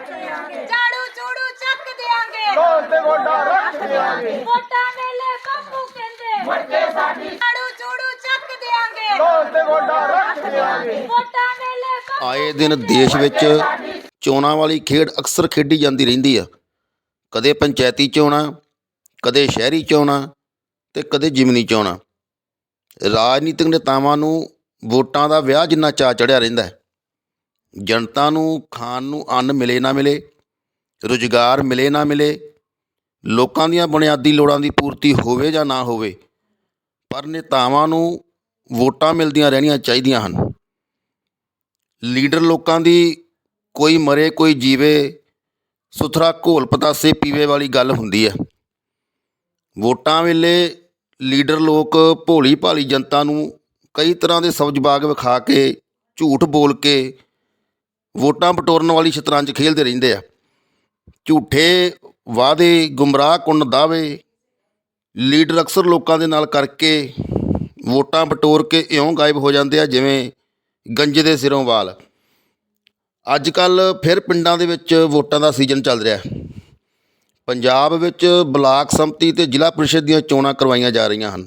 ਝਾੜੂ ਝੂੜੂ ਚੱਕ ਦਿਆਂਗੇ। ਢੋਲ ਤੇ ਗੋਡਾ ਰੱਖ ਦਿਆਂਗੇ। ਵੋਟਾਂ ਵੇਲੇ ਬਾਪੂ ਕਹਿੰਦੇ ਮੁਰਦੇ ਸਾਡੀ। ਝਾੜੂ ਝੂੜੂ ਚੱਕ ਦਿਆਂਗੇ। ਢੋਲ ਤੇ ਗੋਡਾ ਰੱਖ ਦਿਆਂਗੇ। ਵੋਟਾਂ ਵੇਲੇ ਬਾਪੂ ਆਏ ਦਿਨ ਦੇਸ਼ ਵਿੱਚ ਚੋਣਾਂ ਵਾਲੀ ਖੇਡ ਅਕਸਰ ਖੇਡੀ ਜਾਂਦੀ ਰਹਿੰਦੀ ਆ। ਕਦੇ ਪੰਚਾਇਤੀ ਚੋਣਾਂ ਕਦੇ ਸ਼ਹਿਰੀ ਚੋਣਾਂ ਤੇ ਕਦੇ ਜਿਮਨੀ ਚੋਣਾਂ। ਰਾਜਨੀਤਿਕ ਨੇਤਾਵਾਂ ਨੂੰ ਵੋਟਾਂ ਦਾ ਵਿਆਹ ਜਿੰਨਾ ਚਾਅ ਚੜਿਆ ਰਹਿੰਦਾ ਹੈ। ਜਨਤਾ ਨੂੰ ਖਾਣ ਨੂੰ ਅੰਨ ਮਿਲੇ ਨਾ ਮਿਲੇ, ਰੁਜ਼ਗਾਰ ਮਿਲੇ ਨਾ ਮਿਲੇ, ਲੋਕਾਂ ਦੀਆਂ ਬੁਨਿਆਦੀ ਲੋੜਾਂ ਦੀ ਪੂਰਤੀ ਹੋਵੇ ਜਾਂ ਨਾ ਹੋਵੇ, ਪਰ ਨੇਤਾਵਾਂ ਨੂੰ ਵੋਟਾਂ ਮਿਲਦੀਆਂ ਰਹਿਣੀਆਂ ਚਾਹੀਦੀਆਂ ਹਨ। ਲੀਡਰ ਲੋਕਾਂ ਦੀ ਕੋਈ ਮਰੇ, ਕੋਈ ਜੀਵੇ, ਸੁਥਰਾ ਘੋਲ ਪਤਾਸੇ ਪੀਵੇ ਵਾਲੀ ਗੱਲ ਹੁੰਦੀ ਹੈ। ਵੋਟਾਂ ਵੇਲੇ ਲੀਡਰ ਲੋਕ ਭੋਲੀ ਭਾਲੀ ਜਨਤਾ ਨੂੰ ਕਈ ਤਰ੍ਹਾਂ ਦੇ ਸਬਜ਼ ਬਾਗ ਵਿਖਾ ਕੇ, ਝੂਠ ਬੋਲ ਕੇ ਵੋਟਾਂ ਬਟੋਰਨ ਵਾਲੀ ਸ਼ਤਰੰਜ ਖੇਡਦੇ ਰਹਿੰਦੇ ਆ। ਝੂਠੇ ਵਾਅਦੇ ਗੁੰਮਰਾਹ ਕੁੰਨ ਦਾਅਵੇ, ਲੀਡਰ ਅਕਸਰ ਲੋਕਾਂ ਦੇ ਨਾਲ ਕਰਕੇ ਵੋਟਾਂ ਬਟੋਰ ਕੇ ਇਉਂ ਗਾਇਬ ਹੋ ਜਾਂਦੇ ਆ, ਜਿਵੇਂ ਗੰਜੇ ਦੇ ਸਿਰੋਂ ਵਾਲ। ਅੱਜ ਕੱਲ ਫਿਰ ਪਿੰਡਾਂ ਦੇ ਵਿੱਚ ਵੋਟਾਂ ਦਾ ਸੀਜ਼ਨ ਚੱਲ ਰਿਹਾ। ਪੰਜਾਬ ਵਿੱਚ ਬਲਾਕ ਸੰਮਤੀ ਤੇ ਜ਼ਿਲ੍ਹਾ ਪ੍ਰੀਸ਼ਦ ਦੀਆਂ ਚੋਣਾਂ ਕਰਵਾਈਆਂ ਜਾ ਰਹੀਆਂ ਹਨ।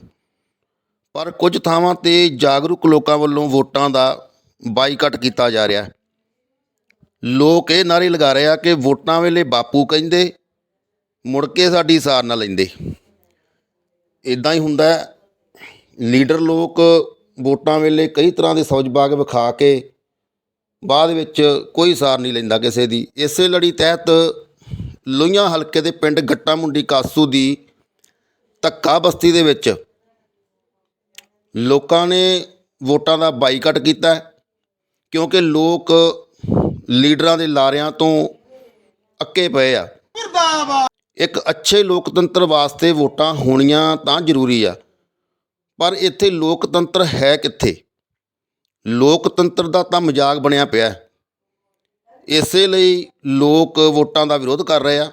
ਪਰ ਕੁਝ ਥਾਵਾਂ ਤੇ ਜਾਗਰੂਕ ਲੋਕਾਂ ਵੱਲੋਂ ਵੋਟਾਂ ਦਾ ਬਾਈਕਾਟ ਕੀਤਾ ਜਾ ਰਿਹਾ। ਹੈ ਲੋਕ ਇਹ ਨਾਰੇ ਲਗਾ ਰਹੇ ਆ ਕਿ ਵੋਟਾਂ ਵੇਲੇ ਬਾਪੂ ਕਹਿੰਦੇ, ਮੁੜ ਕੇ ਸਾਡੀ ਸਾਰ ਨਾ ਲੈਂਦੇ। ਇਦਾਂ ਹੀ ਹੁੰਦਾ ਲੀਡਰ ਲੋਕ ਵੋਟਾਂ ਵੇਲੇ ਕਈ ਤਰ੍ਹਾਂ ਦੇ ਸੌਜਬਾਗ ਵਿਖਾ ਕੇ ਬਾਅਦ ਵਿੱਚ ਕੋਈ ਸਾਰ ਨਹੀਂ ਲੈਂਦਾ ਕਿਸੇ ਦੀ। ਇਸੇ ਲੜੀ ਤਹਿਤ ਲੋਹੀਆਂ ਹਲਕੇ ਦੇ ਪਿੰਡ ਗੱਟਾ ਮੁੰਡੀ ਕਾਸੂ ਦੀ ਧੱਕਾ ਬਸਤੀ ਦੇ ਵਿੱਚ ਲੋਕਾਂ ਨੇ ਵੋਟਾਂ ਦਾ ਬਾਈਕਾਟ ਕੀਤਾ ਕਿਉਂਕਿ ਲੋਕ ਲੀਡਰਾਂ ਦੇ ਲਾਰਿਆਂ ਤੋਂ ਅੱਕੇ ਪਏ ਆ। ਇੱਕ ਅੱਛੇ ਲੋਕਤੰਤਰ ਵਾਸਤੇ ਵੋਟਾਂ ਹੋਣੀਆਂ ਤਾਂ ਜ਼ਰੂਰੀ ਆ, ਪਰ ਇੱਥੇ ਲੋਕਤੰਤਰ ਹੈ ਕਿੱਥੇ? ਲੋਕਤੰਤਰ ਦਾ ਤਾਂ ਮਜ਼ਾਕ ਬਣਿਆ ਪਿਆ ਹੈ। ਇਸੇ ਲਈ ਲੋਕ ਵੋਟਾਂ ਦਾ ਵਿਰੋਧ ਕਰ ਰਹੇ ਆ,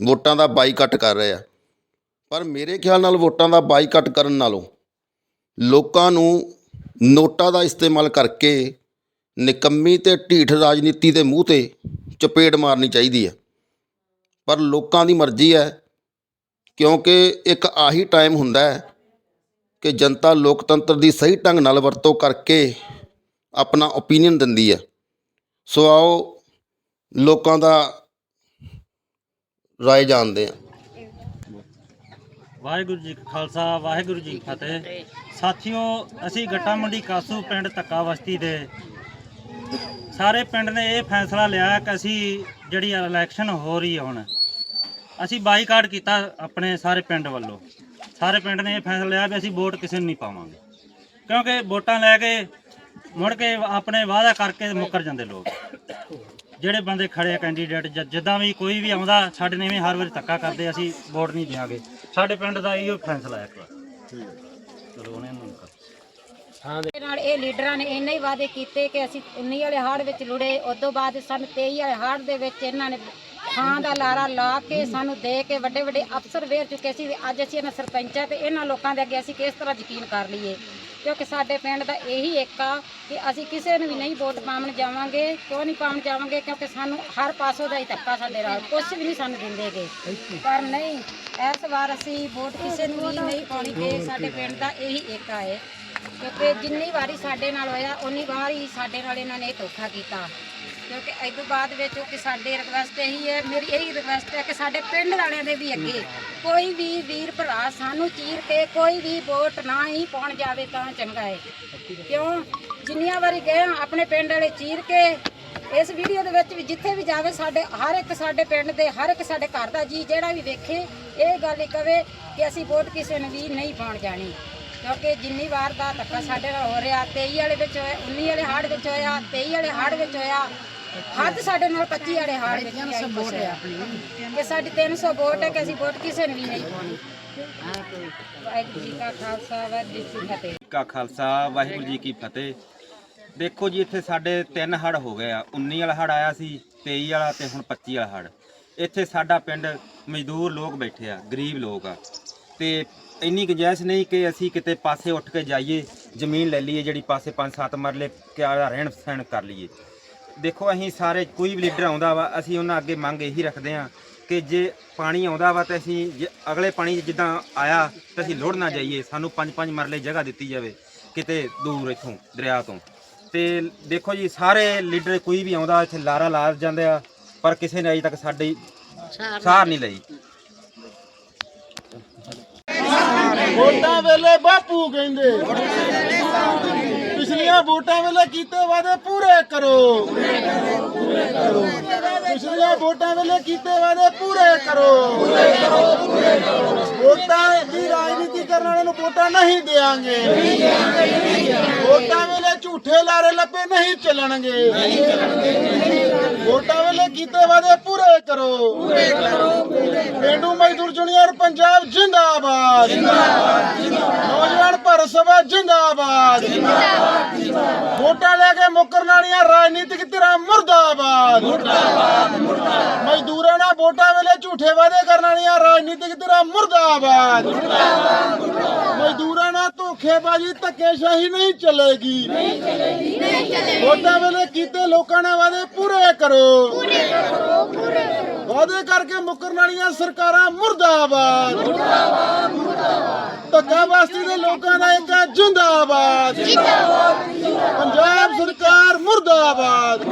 ਵੋਟਾਂ ਦਾ ਬਾਈਕਾਟ ਕਰ ਰਹੇ ਆ। ਪਰ ਮੇਰੇ ਖਿਆਲ ਨਾਲ ਵੋਟਾਂ ਦਾ ਬਾਈਕਾਟ ਕਰਨ ਨਾਲੋਂ ਲੋਕਾਂ ਨੂੰ ਨੋਟਾਂ ਦਾ ਇਸਤੇਮਾਲ ਕਰਕੇ ਨਿਕੰਮੀ ਤੇ ਢੀਠ ਰਾਜਨੀਤੀ ਦੇ ਮੂੰਹ ਤੇ ਚਪੇੜ ਮਾਰਨੀ ਚਾਹੀਦੀ ਹੈ। ਪਰ ਲੋਕਾਂ ਦੀ ਮਰਜ਼ੀ ਹੈ, ਕਿਉਂਕਿ ਇੱਕ ਆਹੀ ਟਾਈਮ ਹੁੰਦਾ ਹੈ ਕਿ ਜਨਤਾ ਲੋਕਤੰਤਰ ਦੀ ਸਹੀ ਢੰਗ ਨਾਲ ਵਰਤੋਂ ਕਰਕੇ ਆਪਣਾ ਓਪੀਨੀਅਨ ਦਿੰਦੀ ਹੈ। ਸੋ ਆਓ ਲੋਕਾਂ ਦਾ ਰਾਏ ਜਾਣਦੇ ਹਾਂ। ਵਾਹਿਗੁਰੂ ਜੀ ਕਾ ਖਾਲਸਾ, ਵਾਹਿਗੁਰੂ ਜੀ ਕੀ ਫਤਿਹ। ਸਾਥੀਓ, ਅਸੀਂ ਗੱਟਾ ਮੰਡੀ ਕਾਸੂ ਪਿੰਡ ਧੱਕਾ ਬਸਤੀ ਦੇ ਸਾਰੇ ਪਿੰਡ ਨੇ ਇਹ ਫੈਸਲਾ ਲਿਆ ਕਿ ਅਸੀਂ ਜਿਹੜੀ ਇਲੈਕਸ਼ਨ ਹੋ ਰਹੀ ਹੈ ਹੁਣ, ਅਸੀਂ ਬਾਈਕਾਟ ਕੀਤਾ ਆਪਣੇ ਸਾਰੇ ਪਿੰਡ ਵੱਲੋਂ। ਸਾਰੇ ਪਿੰਡ ਨੇ ਇਹ ਫੈਸਲਾ ਲਿਆ ਵੀ ਅਸੀਂ ਵੋਟ ਕਿਸੇ ਨੂੰ ਨਹੀਂ ਪਾਵਾਂਗੇ। ਕਿਉਂਕਿ ਵੋਟਾਂ ਲੈ ਕੇ ਮੁੜ ਕੇ ਆਪਣੇ ਵਾਅਦਾ ਕਰਕੇ ਮੁੱਕਰ ਜਾਂਦੇ ਲੋਕ। ਜਿਹੜੇ ਬੰਦੇ ਖੜੇ ਆ ਕੈਂਡੀਡੇਟ ਜ- ਜਿੱਦਾਂ ਵੀ ਕੋਈ ਵੀ ਆਉਂਦਾ, ਸਾਡੇ ਨੇ ਵੀ ਹਰ ਵਾਰੀ ਧੱਕਾ ਕਰਦੇ, ਅਸੀਂ ਵੋਟ ਨਹੀਂ ਦਿਆਂਗੇ। ਸਾਡੇ ਪਿੰਡ ਦਾ ਇਹੋ ਫੈਸਲਾ ਹੈ ਇੱਕ ਵਾਰ। ਚਲੋ, ਉਹਨਾਂ ਨੂੰ ਕਰ ਦੇ ਨਾਲ ਇਹ ਲੀਡਰਾਂ ਨੇ ਇੰਨੇ ਹੀ ਵਾਅਦੇ ਕੀਤੇ ਕਿ ਅਸੀਂ 19 ਵਾਲੇ ਹਾੜ ਵਿੱਚ ਲੁੜੇ, ਉਦੋਂ ਬਾਅਦ ਸਨ 23 ਵਾਲੇ ਹਾੜ ਦੇ ਵਿੱਚ ਇਹਨਾਂ ਨੇ ਥਾਂ ਦਾ ਲਾਰਾ ਲਾ ਕੇ ਸਾਨੂੰ ਦੇ ਕੇ ਵੱਡੇ ਵੱਡੇ ਅਫਸਰ ਵੇਰ ਚੁੱਕੇ ਸੀ ਅੱਜ ਅਸੀਂ ਇਹਨਾਂ ਸਰਪੰਚਾਂ ਤੇ ਇਹਨਾਂ ਲੋਕਾਂ ਦੇ ਅੱਗੇ ਅਸੀਂ ਕਿਸ ਤਰ੍ਹਾਂ ਯਕੀਨ ਕਰ ਲਈਏ। ਕਿਉਂਕਿ ਸਾਡੇ ਪਿੰਡ ਦਾ ਇਹੀ ਇੱਕ ਆ ਕਿ ਅਸੀਂ ਕਿਸੇ ਨੂੰ ਵੀ ਨਹੀਂ ਵੋਟ ਪਾਉਣ ਜਾਵਾਂਗੇ, ਕਿਉਂ ਨਹੀਂ ਪਾਉਣ ਜਾਵਾਂਗੇ? ਕਿਉਂਕਿ ਸਾਨੂੰ ਹਰ ਪਾਸੋਂ ਦਾ ਹੀ ਧੱਕਾ ਸਾਡੇ ਨਾਲ ਕੁਝ ਵੀ ਨਹੀਂ ਸਾਨੂੰ ਦਿੰਦੇਗੇ ਪਰ ਨਹੀਂ, ਇਸ ਵਾਰ ਅਸੀਂ ਵੋਟ ਕਿਸੇ ਨੂੰ ਵੀ ਨਹੀਂ ਪਾਉਣੀ ਤੇ ਸਾਡੇ ਪਿੰਡ ਦਾ ਇਹੀ ਇੱਕ ਆ ਹੈ ਕਿਉਂਕਿ ਜਿੰਨੀ ਵਾਰੀ ਸਾਡੇ ਨਾਲ ਹੋਇਆ ਉਨੀ ਵਾਰ ਹੀ ਸਾਡੇ ਨਾਲ ਇਹਨਾਂ ਨੇ ਧੋਖਾ ਕੀਤਾ। ਕਿਉਂਕਿ ਇਸ ਤੋਂ ਬਾਅਦ ਵਿੱਚ ਕਿ ਸਾਡੇ ਰਿਕਵੈਸਟ ਇਹੀ ਹੈ ਮੇਰੀ ਇਹੀ ਰਿਕਵੈਸਟ ਹੈ ਕਿ ਸਾਡੇ ਪਿੰਡ ਵਾਲਿਆਂ ਦੇ ਵੀ ਅੱਗੇ ਕੋਈ ਵੀ ਵੀਰ ਭਰਾ ਸਾਨੂੰ ਚੀਰ ਕੇ ਕੋਈ ਵੀ ਵੋਟ ਨਾ ਹੀ ਪਾਉਣ ਜਾਵੇ ਤਾਂ ਚੰਗਾ ਹੈ। ਕਿਉਂ? ਜਿੰਨੀਆਂ ਵਾਰੀ ਗਏ ਹਾਂ, ਆਪਣੇ ਪਿੰਡ ਵਾਲੇ ਚੀਰ ਕੇ ਇਸ ਵੀਡੀਓ ਦੇ ਵਿੱਚ ਵੀ ਜਿੱਥੇ ਵੀ ਜਾਵੇ ਸਾਡੇ ਹਰ ਇੱਕ ਸਾਡੇ ਪਿੰਡ ਦੇ ਹਰ ਇੱਕ ਸਾਡੇ ਘਰ ਦਾ ਜੀ ਜਿਹੜਾ ਵੀ ਵੇਖੇ ਇਹ ਗੱਲ ਹੀ ਕਵੇ ਕਿ ਅਸੀਂ ਵੋਟ ਕਿਸੇ ਨੂੰ ਵੀ ਨਹੀਂ ਪਾਉਣ ਜਾਣੀ। ਕਿਉਂਕਿ ਜਿੰਨੀ ਵਾਰ ਦਾ ਧੱਕਾ ਸਾਡੇ ਨਾਲ ਹੋ ਰਿਹਾ 23 ਵਾਲੇ ਵਿੱਚ ਹੋਇਆ 19 ਵਾਲੇ ਹਾੜ ਵਿੱਚ ਹੋਇਆ 23 ਵਾਲੇ ਹਾੜ ਵਿੱਚ ਹੋਇਆ ਹੱਦ ਸਾਡੇ ਨਾਲ 25 ਵਾਲੇ ਹਾੜ ਵਿੱਚ ਹੋਇਆ ਕਿ ਸਾਡੀ 300 ਵੋਟ ਹੈ ਕਿ ਅਸੀਂ ਵੋਟ ਕਿਸੇ ਨੂੰ ਵੀ ਨਹੀਂ ਪਾਉਣੀ। ਵਾਹਿਗੁਰੂ ਜੀ ਕਾ ਖਾਲਸਾ ਵਾਹਿਗੁਰੂ ਜੀ ਕੀ ਫਤਿਹ। ਕਾ ਖਾਲਸਾ ਵਾਹਿਗੁਰੂ ਜੀ ਕੀ ਫਤਿਹ। ਦੇਖੋ ਜੀ ਇੱਥੇ ਸਾਡੇ ਤਿੰਨ ਹੜ ਹੋ ਗਏ ਆ। 19 ਵਾਲਾ ਹੜ ਆਇਆ ਸੀ 23 ਵਾਲਾ ਤੇ ਹੁਣ 25 ਵਾਲਾ ਹੜ। ਇੱਥੇ ਸਾਡਾ ਪਿੰਡ ਮਜ਼ਦੂਰ ਲੋਕ ਬੈਠੇ ਆ ਗਰੀਬ ਲੋਕ ਆ। ਤੇ ਇੰਨੀ ਗੁੰਜਾਇਸ਼ ਨਹੀਂ ਕਿ ਅਸੀਂ ਕਿਤੇ ਪਾਸੇ ਉੱਠ ਕੇ ਜਾਈਏ ਜ਼ਮੀਨ ਲੈ ਲਈਏ ਜਿਹੜੀ ਪਾਸੇ 5-7 ਮਰਲੇ ਕਿਆ ਰਹਿਣ ਸਹਿਣ ਕਰ ਲਈਏ। ਦੇਖੋ ਅਸੀਂ ਸਾਰੇ ਕੋਈ ਵੀ ਲੀਡਰ ਆਉਂਦਾ ਵਾ ਅਸੀਂ ਉਹਨਾਂ ਅੱਗੇ ਮੰਗ ਇਹੀ ਰੱਖਦੇ ਆ ਕਿ ਜੇ ਪਾਣੀ ਆਉਂਦਾ ਵਾ ਤੇ ਅਸੀਂ ਅਗਲੇ ਪਾਣੀ ਜਿੱਦਾਂ ਆਇਆ ਤੇ ਅਸੀਂ ਲੋੜ ਨਾ ਜਾਈਏ ਸਾਨੂੰ ਪੰਜ ਪੰਜ ਮਰਲੇ ਜਗ੍ਹਾ ਦਿੱਤੀ ਜਾਵੇ ਕਿਤੇ ਦੂਰ ਇੱਥੋਂ ਦਰਿਆ ਤੋਂ। ਤੇ ਦੇਖੋ ਜੀ ਸਾਰੇ ਲੀਡਰ ਕੋਈ ਵੀ ਆਉਂਦਾ ਇੱਥੇ ਲਾਰਾ ਲਾ ਜਾਂਦੇ ਆ ਪਰ ਕਿਸੇ ਨੇ ਅਜੇ ਤੱਕ ਸਾਡੀ ਸਾਰ ਨਹੀਂ ਲਈ। ਵੋਟਾਂ ਵੇਲੇ ਬਾਪੂ ਕਹਿੰਦੇ। ਪਿਛਲੀਆਂ ਵੋਟਾਂ ਵੇਲੇ ਕੀਤੇ ਵਾਅਦੇ ਪੂਰੇ ਕਰੋ। ਪਿਛਲੀਆਂ ਵੋਟਾਂ ਵੇਲੇ ਕੀਤੇ ਵਾਅਦੇ ਪੂਰੇ ਕਰੋ। ਵੋਟਾਂ ਦੀ ਰਾਜਨੀਤੀ ਕਰਨ ਵਾਲਿਆਂ ਨੂੰ ਵੋਟਾਂ ਨਹੀਂ ਦੇਾਂਗੇ ਵੋਟਾਂ ਵੇਲੇ ਝੂਠੇ ਲਾਰੇ ਲੱਪੇ ਨਹੀਂ ਚੱਲਣਗੇ। ਵੋਟਾਂ ਵੇਲੇ ਕੀਤੇ ਵਾਅਦੇ ਪੂਰੇ ਕਰੋ। ਪੇਂਡੂ ਮਜ਼ਦੂਰ ਯੂਨੀਅਨ ਪੰਜਾਬ ਜਿੰਦਾਬਾਦ। ਨੌਜਵਾਨ ਭਾਰਤ ਸਭਾ ਜਿੰਦਾਬਾਦ। ਵੋਟਾਂ ਲੈ ਕੇ ਮੁੱਕਰਨ ਵਾਲੀਆਂ ਰਾਜਨੀਤਿਕ ਧਿਰਾਂ ਮੁਰਦਾਬਾਦ। ਮਜ਼ਦੂਰਾਂ ਨਾਲ ਵੋਟਾਂ ਵੇਲੇ ਝੂਠੇ ਵਾਅਦੇ ਕਰਨ ਵਾਲੀਆਂ ਰਾਜਨੀਤਿਕ ਧਿਰਾਂ ਮੁਰਦਾਬਾਦ। ਮਜ਼ਦੂਰਾਂ ਨਾਲ ਧੋਖੇਬਾਜ਼ੀ, ਧੱਕੇਸ਼ਾਹੀ ਨਹੀਂ ਚੱਲੇਗੀ। ਵੋਟਾਂ ਵੇਲੇ ਕੀਤੇ ਲੋਕਾਂ ਨਾਲ ਵਾਅਦੇ ਪੂਰੇ ਕਰੋ। ਵਾਅਦੇ ਕਰਕੇ ਮੁੱਕਰਨ ਵਾਲੀਆਂ ਸਰਕਾਰਾਂ ਮੁਰਦਾਬਾਦ। ਧੱਕਾ ਬਸਤੀ ਲੋਕਾਂ ਦਾ ਇੱਕ ਹੈ ਜਿੰਦਾਬਾਦ ਪੰਜਾਬ ਸਰਕਾਰ ਮੁਰਦਾਬਾਦ।